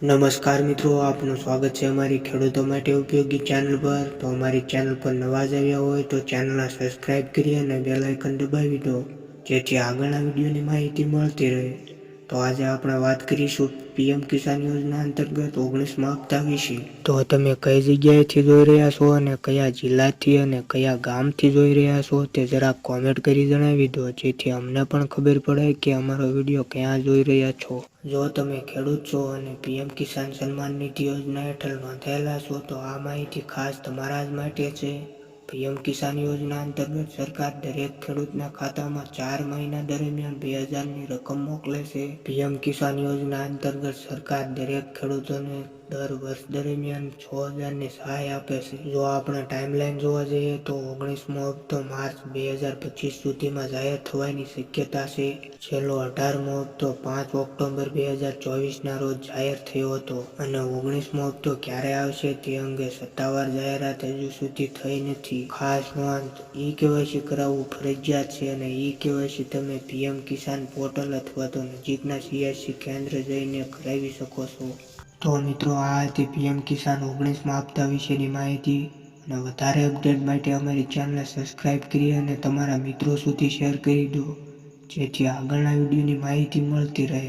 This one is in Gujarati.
નમસ્કાર મિત્રો, આપનું સ્વાગત છે અમારી ખેડૂતો માટે ઉપયોગી ચેનલ પર. તો અમારી ચેનલ પર નવા જ આવ્યા હોય તો ચેનલને સબસ્ક્રાઇબ કરી અને બેલ આઇકન દબાવી દો, જેથી આગળના વિડીયોની માહિતી મળતી રહે. તો આજે આપણે વાત કરીશું પીએમ કિસાન યોજના અંતર્ગત ઓગણીસમાં હપ્તા વિશે. તો તમે કઈ જગ્યાએથી જોઈ રહ્યા છો અને કયા જિલ્લાથી અને કયા ગામથી જોઈ રહ્યા છો તે જરાક કોમેન્ટ કરી જણાવી દો, જેથી અમને પણ ખબર પડે કે અમારો વીડિયો ક્યાં જોઈ રહ્યા છો. જો તમે ખેડૂત છો અને પીએમ કિસાન સન્માન નિધિ યોજના હેઠળ નોંધાયેલા છો, તો આ માહિતી ખાસ તમારા જ માટે છે. પીએમ કિસાન યોજના અંતર્ગત સરકાર દરેક ખેડૂતના ખાતામાં ચાર મહિના દરમિયાન બે હજારની રકમ મોકલે છે. પીએમ કિસાન યોજના અંતર્ગત સરકાર દરેક ખેડૂતોને દર વર્ષ દરમિયાન છ હજારની સહાય આપે છે. જો આપણે ટાઈમલાઈન જોવા જઈએ તો ઓગણીસમો હપ્તો માર્ચ બે હજાર પચીસ સુધીમાં જાહેર થવાની શક્યતા છે. છેલ્લો અઢારમો હપ્તો પાંચ ઓક્ટોબર બે હજાર ચોવીસના રોજ જાહેર થયો હતો અને ઓગણીસમો હપ્તો ક્યારે આવશે તે અંગે સત્તાવાર જાહેરાત હજુ સુધી થઈ નથી. ખાસ નોંધ, ઈ કેવાયસી કરાવવું ફરજિયાત છે અને ઈ કેવાયસી તમે પીએમ કિસાન પોર્ટલ અથવા તો નજીકના સીએસસી કેન્દ્ર જઈને કરાવી શકો છો. તો મિત્રો, આ હતી પીએમ કિસાન ઓગણીસમાં આપતા વિશેની માહિતી અને વધારે અપડેટ માટે અમારી ચેનલને સબસ્ક્રાઇબ કરી અને તમારા મિત્રો સુધી શેર કરી દો. જેથી આગળના વિડીયોની માહિતી મળતી રહે.